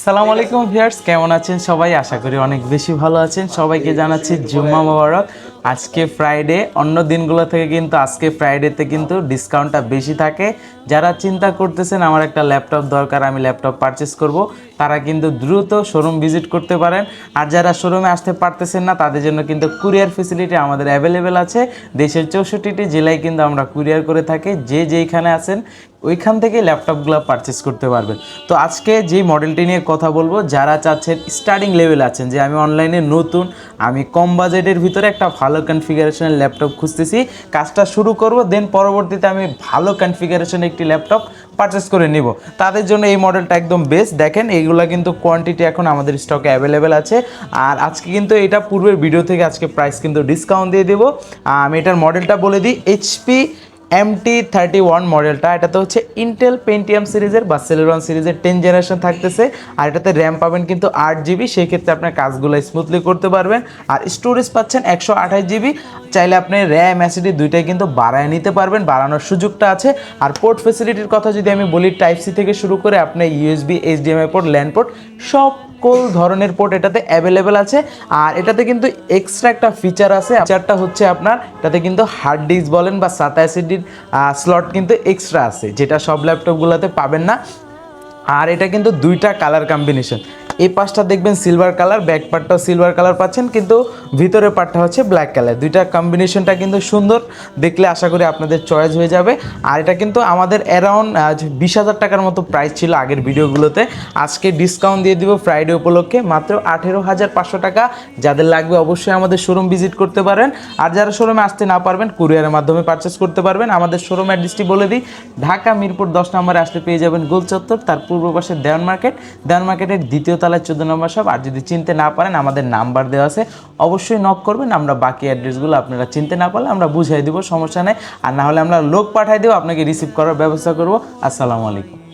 আসসালামু আলাইকুম ভিউয়ার্স, কেমন আছেন সবাই? আশা করি অনেক বেশি ভালো আছেন। সবাইকে জানাচ্ছি জুম্মা মোবারক। আজকে ফ্রাইডে অন্য দিনগুলো থেকে কিন্তু আজকে ফ্রাইডেতে কিন্তু ডিসকাউন্টটা বেশি থাকে। যারা চিন্তা করতেছেন, আমার একটা ল্যাপটপ দরকার, আমি ল্যাপটপ পারচেস করব, তারা কিন্তু দ্রুত শোরুম ভিজিট করতে পারেন। আর যারা শোরুমে আসতে পারতেছেন না, তাদের জন্য কিন্তু কুরিয়ার ফেসিলিটি আমাদের অ্যাভেলেবেল আছে। দেশের চৌষট্টিটি জেলায় কিন্তু আমরা কুরিয়ার করে থাকি। যে যেইখানে আছেন, ওইখান থেকে ল্যাপটপগুলো পারচেস করতে পারবেন। তো আজকে যেই মডেলটি নিয়ে কথা বলব, যারা চাচ্ছেন স্টার্টিং লেভেল আছেন, যে আমি অনলাইনে নতুন আমি কম বাজেটের ভিতরে একটা ভালো কনফিগারেশনের ল্যাপটপ খুঁজতেছি। কাজটা শুরু করব দেন পরবর্তীতে আমি ভালো কনফিগারেশনের একটি ল্যাপটপ পারচেস করে নিব। তাদের জন্য এই মডেলটা একদম বেস্ট দেখেন এইগুলো কিন্তু কোয়ান্টিটি এখন আমাদের স্টকে অ্যাভেলেবেল আছে। আর আজকে কিন্তু এটা পূর্বের ভিডিও থেকে আজকে প্রাইস কিন্তু ডিসকাউন্ট দিয়ে দেবো। আমি এটার মডেলটা বলে দিই এইচপি এমটি থার্টি ওয়ান মডেলটা এটাতে হচ্ছে ইন্টেল পেন্টিয়াম সিরিজের বা সেলেরন সিরিজের টেন জেনারেশন থাকতেছে। আর এটাতে র্যাম পাবেন কিন্তু আট জিবি সেই ক্ষেত্রে আপনার কাজগুলো স্মুথলি করতে পারবেন। আর স্টোরেজ পাচ্ছেন একশো আঠাশ জিবি চাইলে আপনি র্যাম অ্যাসিডি দুইটাই কিন্তু বাড়ায় নিতে পারবেন, বাড়ানোর সুযোগটা আছে। আর পোর্ট ফেসিলিটির কথা যদি আমি বলি টাইপ সি থেকে শুরু করে আপনি USB HDMI port LAN port সব সকল ধরনের পোর্ট এটাতে অ্যাভেলেবেল আছে। আর এটাতে কিন্তু এক্সট্রা একটা ফিচার আছে। ফিচারটা হচ্ছে আপনার, এটাতে কিন্তু হার্ড ডিস্ক বলেন বা সাতা অ্যাসিডির স্লট কিন্তু এক্সট্রা আছে, যেটা সব ল্যাপটপগুলোতে পাবেন না। আর এটা কিন্তু দুইটা কালার কম্বিনেশন এই পাশটা দেখবেন সিলভার কালার ব্যাক পার্টটাও সিলভার কালার পাচ্ছেন, কিন্তু ভিতরের পার্টটা হচ্ছে ব্ল্যাক কালার দুইটা কম্বিনেশনটা কিন্তু সুন্দর, দেখলে আশা করি আপনাদের চয়েস হয়ে যাবে। আর এটা কিন্তু আমাদের অ্যারাউন্ড বিশ হাজার টাকার মতো প্রাইস ছিল আগের ভিডিওগুলোতে। আজকে ডিসকাউন্ট দিয়ে দিব ফ্রাইডে উপলক্ষে, মাত্র আঠেরো হাজার পাঁচশো টাকা। যাদের লাগবে অবশ্যই আমাদের শোরুম ভিজিট করতে পারেন। আর যারা শোরুমে আসতে না পারবেন কুরিয়ারের মাধ্যমে পারচেস করতে পারবেন। আমাদের শোরুম অ্যাড্রেসটি বলে দিই, ঢাকা মিরপুর দশ নম্বরে আসলে পেয়ে যাবেন গোল চত্বর তার পূর্ব পাশে দেওয়ান মার্কেট দেওয়ান মার্কেটের দ্বিতীয় তলায় চোদ্দ নম্বর সব। আর যদি চিনতে না পারেন, আমাদের নাম্বার দেওয়া আছে। অবশ্যই নক করবেন। আমরা বাকি অ্যাড্রেসগুলো আপনারা চিনতে না পারলে আমরা বুঝিয়ে দেবো, সমস্যা নেই। আর না হলে আমরা লোক পাঠাই দেবো, আপনাকে রিসিভ করার ব্যবস্থা করব। আসসালামু আলাইকুম।